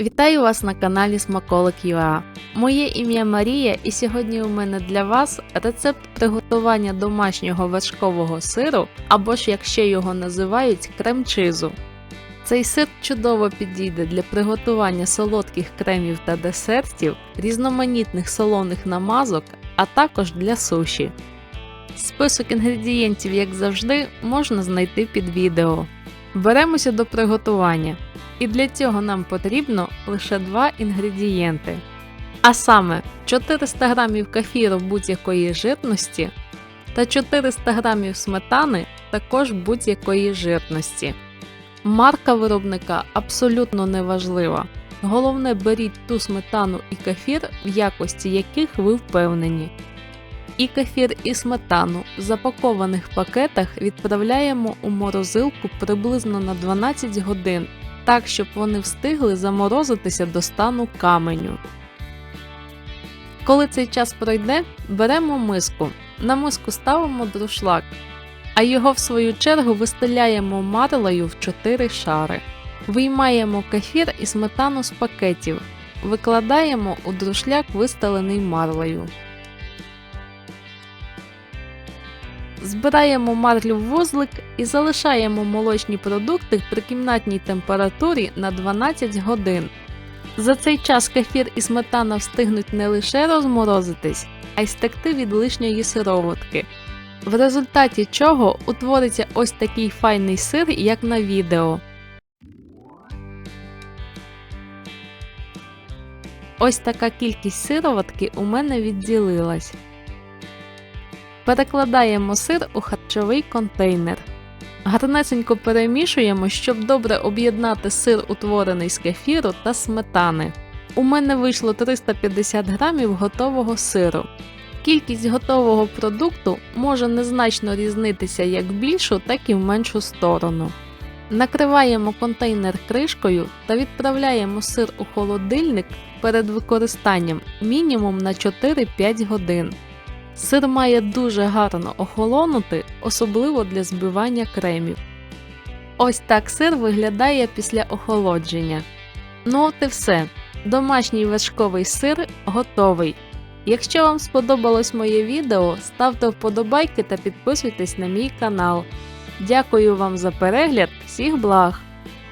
Вітаю вас на каналі Смаколик UA. Моє ім'я Марія, і сьогодні у мене для вас рецепт приготування домашнього вершкового сиру, або ж як ще його називають кремчизу. Цей сир чудово підійде для приготування солодких кремів та десертів, різноманітних солоних намазок, а також для суші. Список інгредієнтів, як завжди, можна знайти під відео. Беремося до приготування. І для цього нам потрібно лише два інгредієнти. А саме 400 г кефіру будь-якої жирності та 400 г сметани також будь-якої жирності. Марка виробника абсолютно не важлива. Головне беріть ту сметану і кефір, в якості яких ви впевнені. І кефір, і сметану в запакованих пакетах відправляємо у морозилку приблизно на 12 годин так, щоб вони встигли заморозитися до стану каменю. Коли цей час пройде, беремо миску. На миску ставимо друшлак, а його в свою чергу вистеляємо марлею в 4 шари. Виймаємо кефір і сметану з пакетів, викладаємо у друшляк вистелений марлею. Збираємо марлю в вузлик і залишаємо молочні продукти при кімнатній температурі на 12 годин. За цей час кефір і сметана встигнуть не лише розморозитись, а й стекти від лишньої сироватки. В результаті чого утвориться ось такий файний сир, як на відео. Ось така кількість сироватки у мене відділилась. Перекладаємо сир у харчовий контейнер. Гарнесенько перемішуємо, щоб добре об'єднати сир, утворений з кефіру та сметани. У мене вийшло 350 грамів готового сиру. Кількість готового продукту може незначно різнитися як в більшу, так і в меншу сторону. Накриваємо контейнер кришкою та відправляємо сир у холодильник перед використанням мінімум на 4-5 годин. Сир має дуже гарно охолонути, особливо для збивання кремів. Ось так сир виглядає після охолодження. Ну от і все. Домашній вершковий сир готовий. Якщо вам сподобалось моє відео, ставте вподобайки та підписуйтесь на мій канал. Дякую вам за перегляд, всіх благ!